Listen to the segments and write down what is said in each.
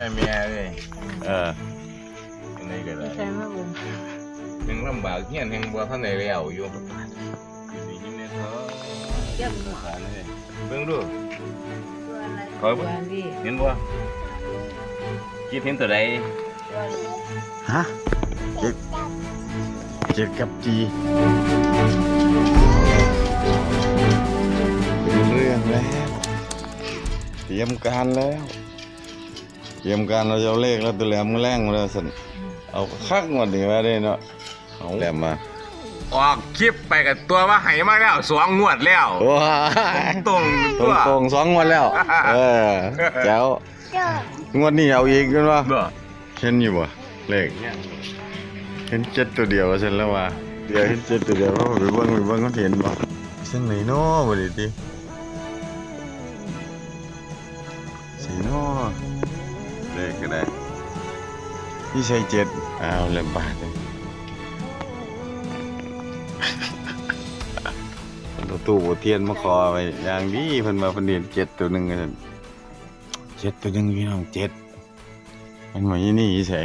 แม่เมียเลยเอออันนี้ก็ได้ใช่ไหมบุญยังลำบากเฮียนยังบัวท่านไหนแล้วอยู่อยู่ดีกินเนี่ยเถอะเยี่ยมหมอสารเลยเบิ่งดูตัวอะไรขอตัเบิ่วงนี้เห็นบ่คิดเห็นตัวใดตัวนี้ฮะเจ็ดเจ็ดกับจีเป็นเรื่องแล้วเตรียมการแล้ว เตรียมการเราจะเอาเลขแล้วตัวแหลมมือแรงมาแล้วสันเอาคักหมดดีมาได้เนาะเอาแหลมมาออกคลิปไปกับตัวว่าไหมาแล้วสองงวดแล้วว้าตรงตรงตรงๆสองงวันแล้ว เออแจ๋วงวดนี้เอาอีกกันวะบ่เห็นอยู่บ่เลขเห็นเจ็ดตัวเดียวเสร็จแล้วว่าเดี๋ยวเห็นเจ็ดตัวเดียวเพราะว่าไปเบิ่งไปเบิ่งก็เห็นบ่ซึ่งไหนเนาะบ่ได้ติสีเนาะ เลขก็ได้พี่ใช่เจ็ดอ้าวเล่มบาทเลยตัวตู้บ่เทียนมาขอไว้อย่างดีเพิ่นมาเพิ่นเห็นเจ็ดตัวหนึงกันนเจ็ดตัวหนึงพี่น้องเจ็ดมันมายี่นี่ใช่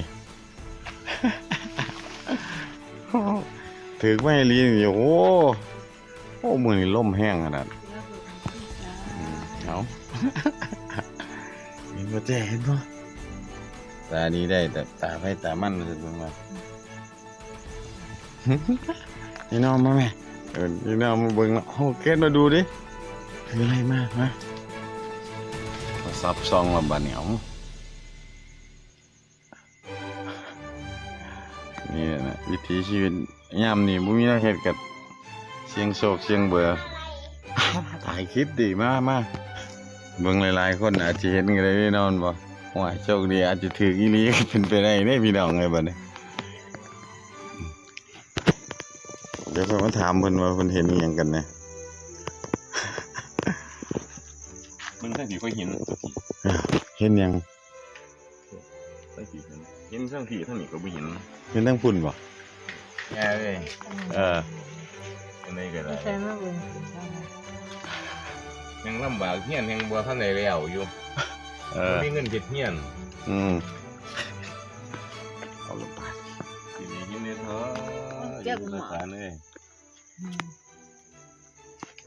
ถือไม่ให้ลีนี่โอ้โหโอ้มือนี่ล่มแห้งขนาดอืมเอาเห็นบ่แจ้เห็นบ่ ตานี้ได้แต่ตาไปตามันมันจะเป็นว่านี่น้องมาแม่เออนี่น้องมาเบิ่งเนาะโอ้เกตมาดูดิคืออะไรมากนะมาซับซองลำบากเหนียวนี่นะวิถีชีวิตยามนี่บุมีนักเฮ็ดกับเสียงโศกเสียงเบื่อถ่ายคลิปดีมากมากเบิ่งหลายๆคนอาจจะเห็นกันได้แน่นอนบ่ ว่าโชคดีอาจจะถืออีหลีเป็นไปได้เด้พี่น้องไงบัดนี้เดี๋ยวเพิ่นมาถามเพิ่นว่าเพิ่นเห็นอีหยังกันแหน่มึงท่านผีก็เห็นเห็นหยังท่านผีเห็นเห็นท่านผีท่านนี่ก็บ่เห็นเห็นทั้งพุ่นบ่แม่เลยเอออันนี้ก็ได้ใช่ไหมบุญยังลำบากเฮียนยังบัวท่านไหนแล้วอยู่ เอบ่อมีเงินเก็บเฮียนอืมเอาละบาดกินนี่กินเนี่ยเถอะอยู่สารเลย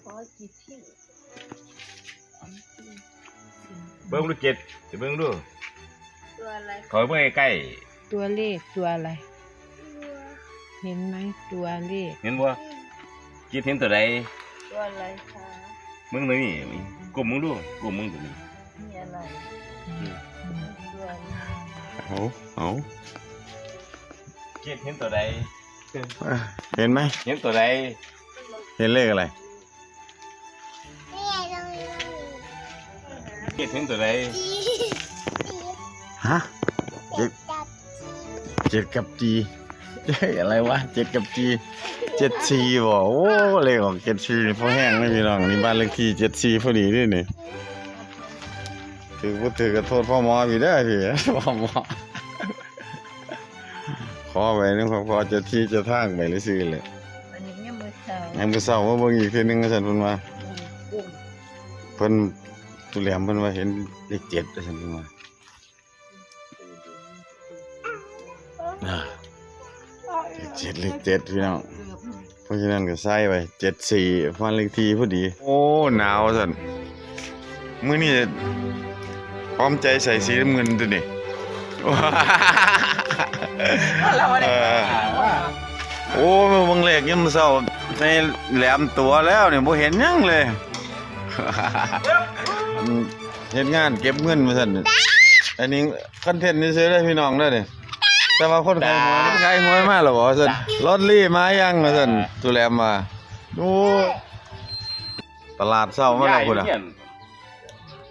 ขอจีที่เบิ่งดูเจ็ดจะเบิ่งดูตัวอะไรขอเบิ่งใกล้ตัวเลขตัวอะไร เห็นไหมตัวเลขๆเห็นบ่คิดเห็นตัวใดตัวอะไรคะมึงตัวนี้กลุ่มมึงดูกลุ่มมึงตัวนี้มี อะไรตัวอะไรเอาเอาคิดเห็นตัวใดเอ้ยเห็นไหมเห็นตัวใดเห็นเลขอะไรคิดเห็นตัวใดฮะเจ็ดเจ็ดกับจีเฮ้ยอะไรวะเจ็ดกับจีเจ็ดซีบ่โอ้เลขของเจ็ดซีนี่พอแห้งเลยพี่น้องนี่บ้านเลขที่เจ็ดซีพอดีด้วยนี่ ถือว่าถือกระโทษพ่อหมอพี่ได้อพี่พ่อหมอขอไปนึกพอเจะที่เจะทางไปเลยซื้อเลยอันนี้ยังไม่เช้ายังไปเศร้าว่าเบิ่งอีกทีหนึงก็สันเพิ่นว่ากุ้งเพิ่นตุแหลมเพิ่นว่าเห็นเลขเจ็ดก็สันเพิ่นว่าอ่าเลขเจ็ดเลขเจ็ดพี่น้องเพราะฉะนั้นก็ใส่ไปเจ็ดสี่ฟันเลขทีพอดี โอ้หนาวสันมื้อนี้ พร้อมใจใส่สีน้ำเงินตัวนี้เออโอ้มาเบิ่งเลขยามมื้อเช้าในแหลมตัวแล้วเนี่ยบ่เห็นหยังเลยอืมเฮ็ดงานเก็บเงินมาซั่นอันนี้คอนเทนต์นี่ซื้อได้พี่น้องเด้อนี่แต่ว่าคนขายหวยนี่ขายหวยมาแล้วบ่ว่าซั่นลอตเตอรี่มายังว่าซั่นตุแลมมาโอ้ตลาดเช้ามาแล้วพุ่นน่ะ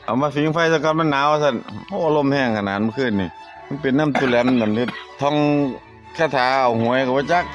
เอามาฟิงไฟซะก่อนมันหนาวสั่นโอ้ลมแห้งขนาดเมื่อคืนนี่มันเป็นน้ำตุแลมนั่นนี่ท่องคาถาเอาหวยกับ่จัก